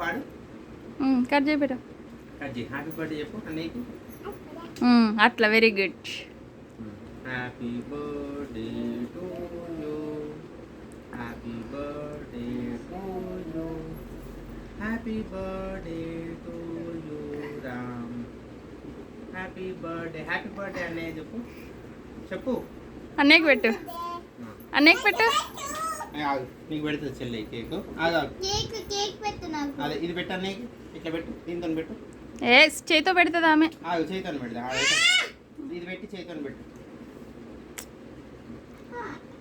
పాడు. కట్ చేయి బిడ్డ. కట్ చేయి. హ్యాపీ బర్త్డే చెప్పు. అన్నయ్యకి అట్లా very good happy birthday to you happy birthday to you happy birthday to you Ram happy birthday happy birthday అన్నయ్య చెప్పు. చెప్పు. అన్నయ్యకి పెట్టు. అన్నయ్యకి పెట్టు. నీకు పెడుతుంది చెల్లి కేక్. ఆగు ఆగు కేక్ కేక్ పెట్టు నాకు అదే ఇది పెట్టు అన్నయ్యకి ఇట్లా పెట్టు. దీంతో పెట్టు. ఏ చేతితో పెడుతుంది ఆమె? చేతితో పెడతా ఇది పెట్టి. చేతితో పెట్టు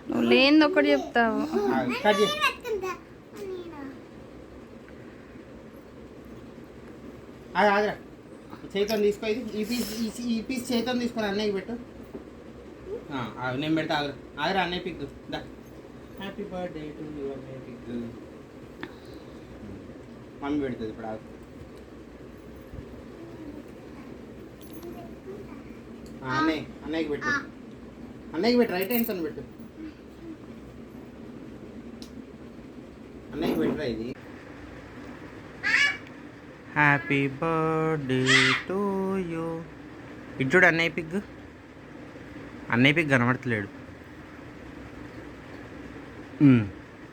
నువ్వు లేనిది ఒకటి చెప్తావు. ఆగరా. చేతితో తీసుకో. ఇది ఈ పీస్ ఈ- పీస్ చేతితో తీసుకొని అన్నయ్యకి పెట్టు. నేను పెడతా ఆగరా. ఆగరా అన్నయ్య పిక్. దా. హ్యాపీ బర్త్డే టు యూ అన్నయ్య పిక్. మమ్మీ పెడుతుంది ఇప్పుడు ఆగు ఆ, అన్నయ్య అన్నయ్యకి పెట్టు. అన్నయ్యకి పెట్టు రైట్ హ్యాండ్తో పెట్టు. అన్నయ్యకి పెట్టురా ఇది. హ్యాపీ బర్త్డే టు యూ ఇటు చూడు అన్నయ్య పిగ్. అన్నయ్య పిగ్ కనబడతలేడు.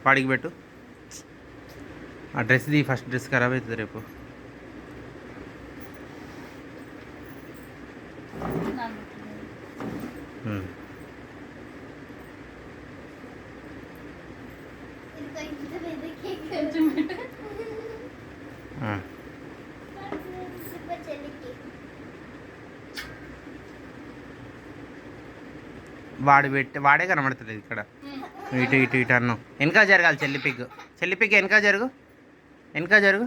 వాడికి పెట్టు. ఆ డ్రెస్ది ఫస్ట్ డ్రెస్ ఖరాబ్ అవుతుంది రేపు. సూపర్ చెల్లికి వాడు పెట్టి వాడే కనబడతలేదు ఇక్కడ. ఇటు ఇటు ఇటు అన్నం. వెనక జరగాలి చెల్లి పిగ్. చెల్లి పిగ్ వెనక జరుగు. వెనక జరుగు.